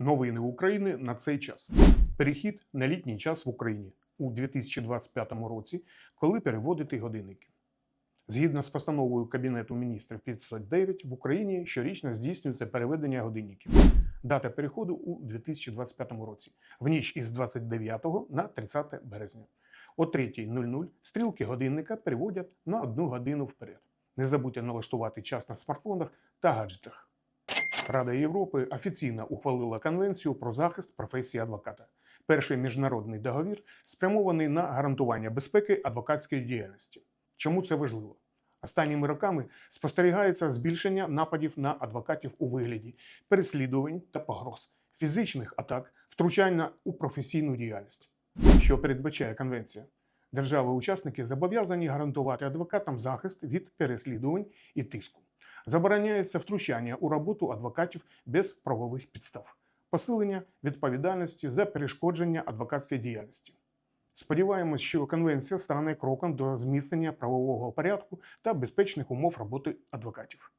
Новини України на цей час. Перехід на літній час в Україні у 2025 році, коли переводити годинники. Згідно з постановою Кабінету міністрів 509, в Україні щорічно здійснюється переведення годинників. Дата переходу у 2025 році, в ніч із 29 на 30 березня. О 3.00 стрілки годинника переводять на одну годину вперед. Не забудьте налаштувати час на смартфонах та гаджетах. Рада Європи офіційно ухвалила конвенцію про захист професії адвоката. Перший міжнародний договір спрямований на гарантування безпеки адвокатської діяльності. Чому це важливо? Останніми роками спостерігається збільшення нападів на адвокатів у вигляді переслідувань та погроз, фізичних атак, втручання у професійну діяльність. Що передбачає конвенція? Держави-учасники зобов'язані гарантувати адвокатам захист від переслідувань і тиску. Забороняється втручання у роботу адвокатів без правових підстав, посилення відповідальності за перешкодження адвокатської діяльності. Сподіваємось, що конвенція стане кроком до зміцнення правового порядку та безпечних умов роботи адвокатів.